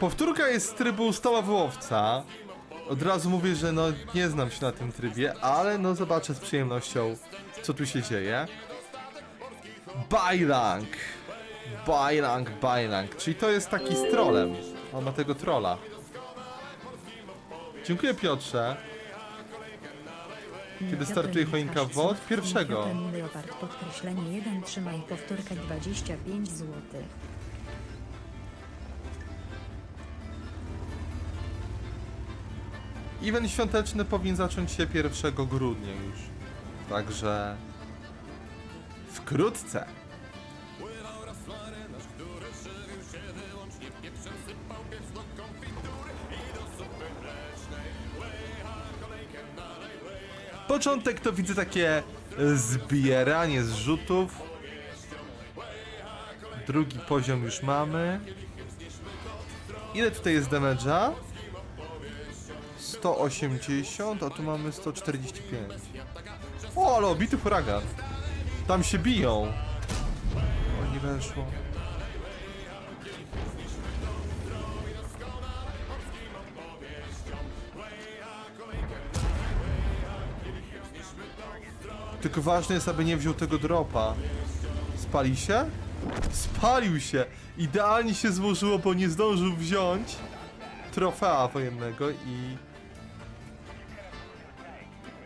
Powtórka jest z trybu stołowy łowca. Od razu mówię, że no nie znam się na tym trybie, ale no zobaczę z przyjemnością, co tu się dzieje. Bajlang. Bajlang, Bajlang. Czyli to jest taki z trolem. On ma tego trolla. Dziękuję Piotrze. Kiedy startuje choinka w WOD? Pierwszego. Leopard podkreślenie 1 trzymaj powtórkę 25 zł. Event świąteczny powinien zacząć się 1 grudnia już. Także wkrótce. Początek to widzę takie zbieranie zrzutów. Drugi poziom już mamy. Ile tutaj jest damage'a? 180, a tu mamy 145. O, ale obity huragan. Tam się biją. O, nie weszło. Tylko ważne jest, aby nie wziął tego dropa. Spali się? Spalił się! Idealnie się złożyło, bo nie zdążył wziąć trofea wojennego i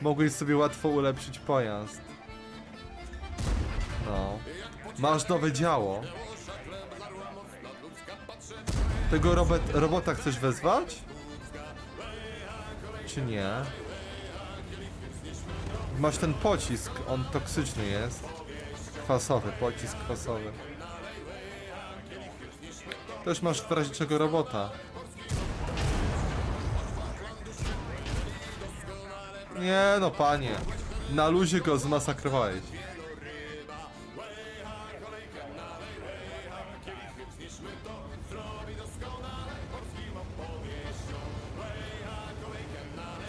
mogłeś sobie łatwo ulepszyć pojazd. No. Masz nowe działo. Tego robot, robota chcesz wezwać? Czy nie? Masz ten pocisk, on toksyczny jest. Kwasowy, pocisk kwasowy. Też masz w razie czego robota. Nie no panie. Na luzie go zmasakrowałeś.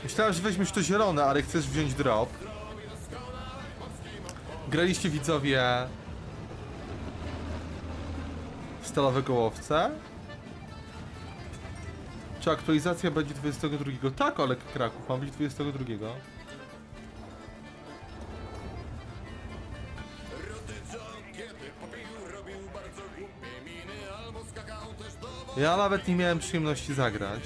Myślałem, że weźmiesz to zielone, ale chcesz wziąć drop. Graliście widzowie w stalowego łowcę? Czy aktualizacja będzie 22? Tak, Olek Kraków, ma być 22. Ja nawet nie miałem przyjemności zagrać.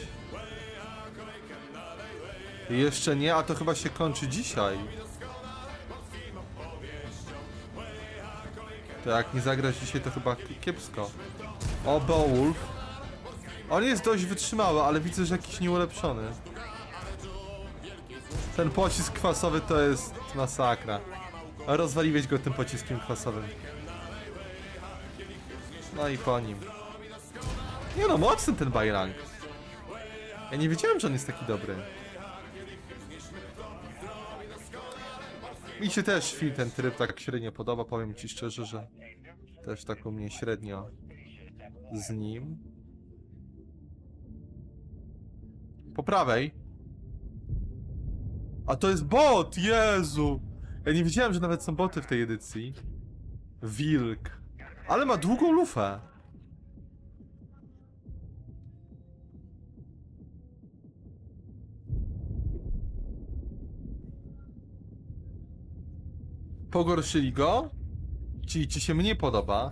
Jeszcze nie, a to chyba się kończy dzisiaj. To jak nie zagrać dzisiaj, to chyba kiepsko. O, Beowulf. On jest dość wytrzymały, ale widzę, że jakiś nieulepszony. Ten pocisk kwasowy to jest masakra. Rozwaliłeś go tym pociskiem kwasowym. No i po nim. Nie no, mocny ten Bajrang. Ja nie wiedziałem, że on jest taki dobry. Mi się też film ten tryb tak średnio podoba, powiem ci szczerze, że też tak u mnie średnio z nim. Po prawej. A to jest bot! Jezu! Ja nie wiedziałem, że nawet są boty w tej edycji. Wilk. Ale ma długą lufę. Pogorszyli go? Ci, ci się mnie podoba.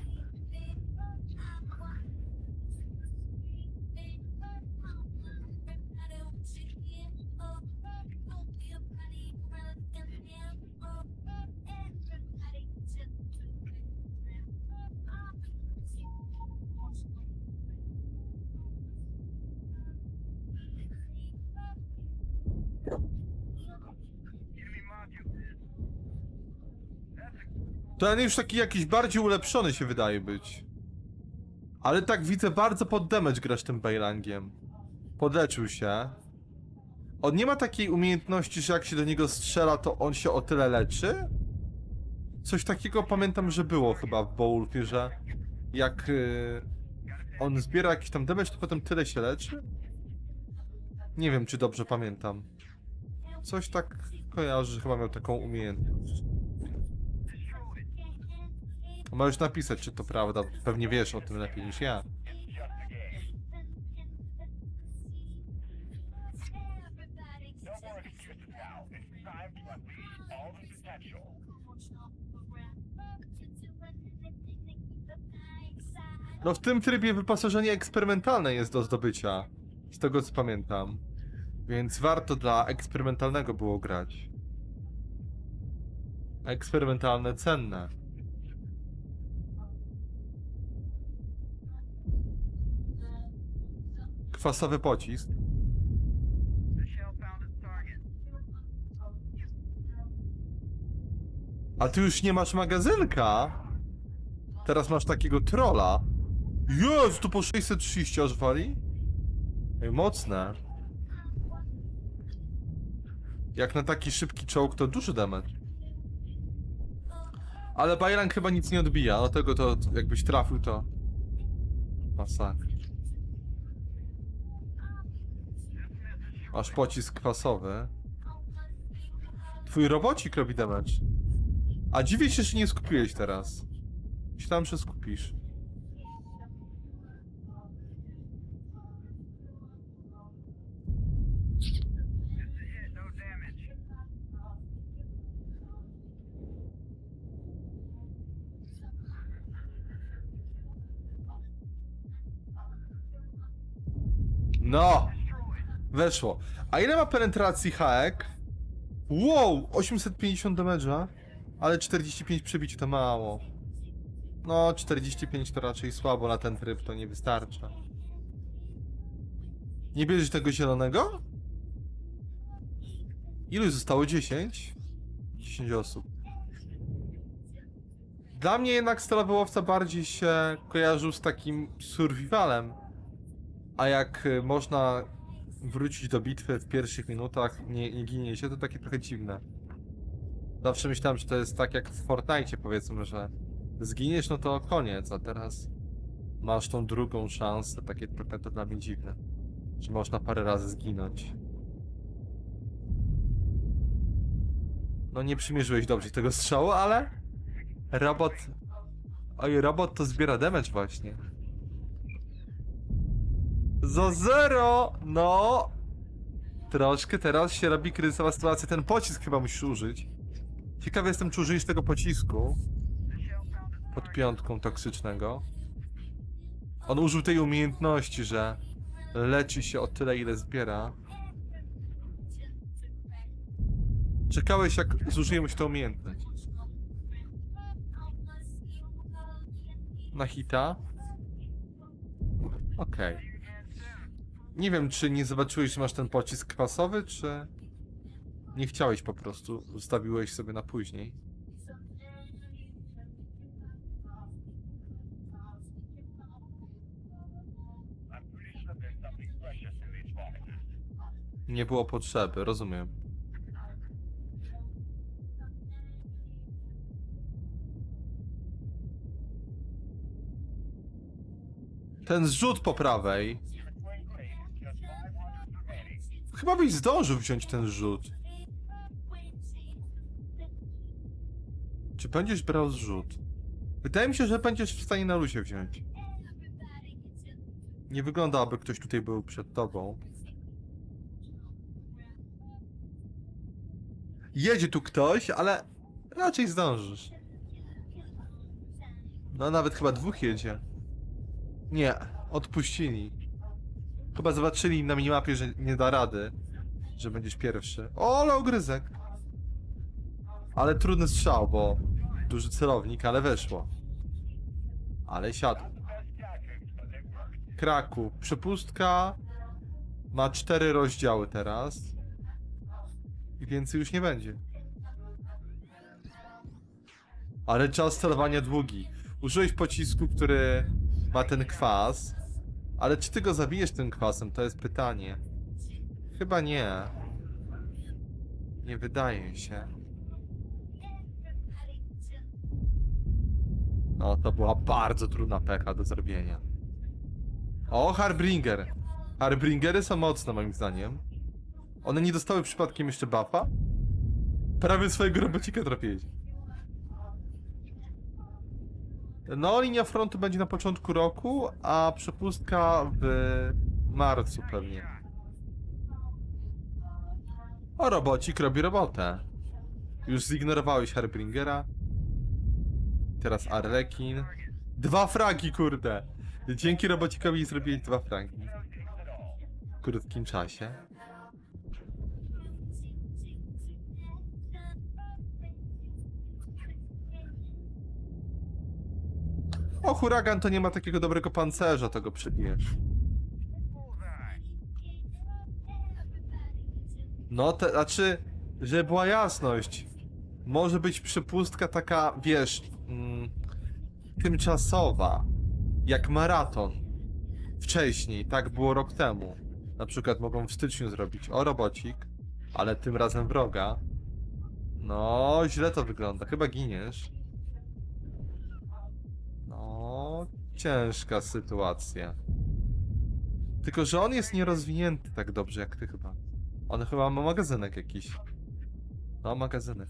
Ten już taki jakiś bardziej ulepszony się wydaje być. Ale tak widzę, bardzo pod damage grasz tym Bailangiem. Podleczył się. On nie ma takiej umiejętności, że jak się do niego strzela, to on się o tyle leczy? Coś takiego pamiętam, że było chyba w Beowulfie, że jak y, on zbiera jakiś tam damage, to potem tyle się leczy? Nie wiem, czy dobrze pamiętam. Coś tak kojarzy, że chyba miał taką umiejętność. Możesz napisać, czy to prawda. Pewnie wiesz o tym lepiej niż ja. No w tym trybie wyposażenie eksperymentalne jest do zdobycia. Z tego co pamiętam. Więc warto dla eksperymentalnego było grać. Eksperymentalne cenne. Kwasowy pocisk. A ty już nie masz magazynka? Teraz masz takiego trolla. Jezu, tu po 630 aż wali? Ej, mocne. Jak na taki szybki czołg to duży damage. Ale Bajlang chyba nic nie odbija, dlatego to jakbyś trafił to... Masakra. Masz pocisk kwasowy. Twój robocik robi damage. A dziwię się, że nie skupiłeś teraz. Myślałem, że skupisz. No! Weszło. A ile ma penetracji haek? Wow! 850 damage'a. Ale 45 przebici to mało. No, 45 to raczej słabo na ten tryb, to nie wystarcza. Nie bierzesz tego zielonego? Ilu zostało? 10? 10 osób. Dla mnie jednak Stalowy Łowca bardziej się kojarzył z takim survivalem. A jak y, można wrócić do bitwy w pierwszych minutach, nie, nie ginie się, to takie trochę dziwne. Zawsze myślałem, że to jest tak jak w Fortnite powiedzmy, że zginiesz, no to koniec, a teraz masz tą drugą szansę, takie trochę to dla mnie dziwne. Że można parę razy zginąć. No nie przymierzyłeś dobrze tego strzału, ale robot... Oj, robot to zbiera damage właśnie. Za zero! No! Troszkę teraz się robi kryzysowa sytuacja. Ten pocisk chyba musisz użyć. Ciekawy jestem, czy użyjesz tego pocisku. Pod piątką toksycznego. On użył tej umiejętności, że leczy się o tyle, ile zbiera. Czekałeś, jak zużyjemy się tę umiejętność. Na hita? Okej. Nie wiem, czy nie zobaczyłeś, że masz ten pocisk kwasowy, czy... Nie chciałeś po prostu, zostawiłeś sobie na później. Nie było potrzeby, rozumiem. Ten zrzut po prawej. Chyba byś zdążył wziąć ten rzut. Czy będziesz brał zrzut? Wydaje mi się, że będziesz w stanie na luzie wziąć. Nie wygląda, aby ktoś tutaj był przed tobą. Jedzie tu ktoś, ale raczej zdążysz. No nawet chyba dwóch jedzie. Nie, odpuścili. Chyba zobaczyli na minimapie, że nie da rady, że będziesz pierwszy. O, ale ogryzek. Ale trudny strzał, bo duży celownik, ale weszło. Ale siadł. Kraków. Przepustka ma cztery rozdziały teraz. I więcej już nie będzie. Ale czas celowania długi. Użyłeś pocisku, który ma ten kwas. Ale czy ty go zabijesz tym kwasem? To jest pytanie. Chyba nie. Nie wydaje się. No, to była bardzo trudna pecha do zrobienia. O, Harbringer. Harbringery są mocne moim zdaniem. One nie dostały przypadkiem jeszcze buffa? Prawie swojego robocika trafiłeś. No, linia frontu będzie na początku roku, a przepustka w marcu pewnie. O, robocik robi robotę. Już zignorowałeś Harbingera. Teraz Arlekin. Dwa fragi, kurde! Dzięki robocikowi zrobiłeś dwa fragi. W krótkim czasie. O, huragan to nie ma takiego dobrego pancerza, to go przebijesz. No, te, znaczy, żeby była jasność. Może być przepustka taka, wiesz, mm, tymczasowa. Jak maraton. Wcześniej, tak było rok temu. Na przykład mogą w styczniu zrobić o robocik, ale tym razem wroga. No, źle to wygląda. Chyba giniesz. Ciężka sytuacja. Tylko, że on jest nierozwinięty tak dobrze jak ty chyba. On chyba ma magazynek jakiś. No, magazynek.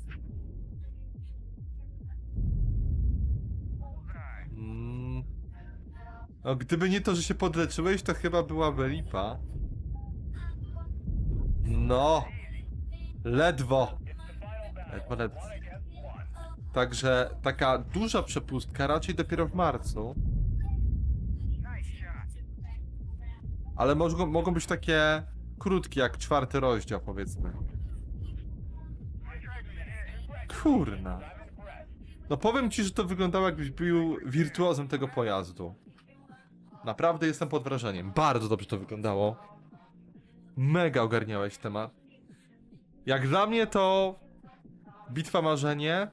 Mm. No, gdyby nie to, że się podleczyłeś, to chyba byłaby lipa. No. Ledwo. Ledwo, ledwo. Także taka duża przepustka raczej dopiero w marcu. Ale mogą, mogą być takie krótkie, jak czwarty rozdział, powiedzmy. Kurna. No powiem ci, że to wyglądało jakbyś był wirtuozem tego pojazdu. Naprawdę jestem pod wrażeniem. Bardzo dobrze to wyglądało. Mega ogarniałeś temat. Jak dla mnie to Bitwa Marzenie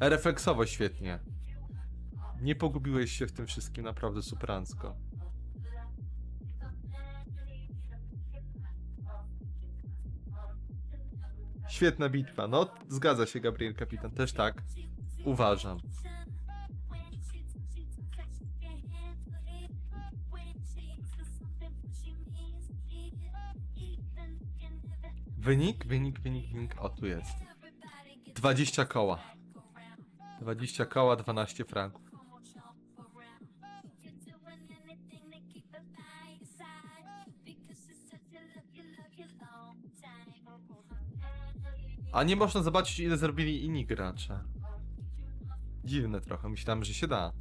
refleksowo świetnie. Nie pogubiłeś się w tym wszystkim naprawdę superancko. Świetna bitwa. No, zgadza się Gabriel Kapitan, też tak. Uważam. Wynik, wynik, wynik, wynik. O, tu jest. 20 koła. 20 koła, 12 franków. A nie można zobaczyć ile zrobili inni gracze. Dziwne trochę, myślałem, że się da.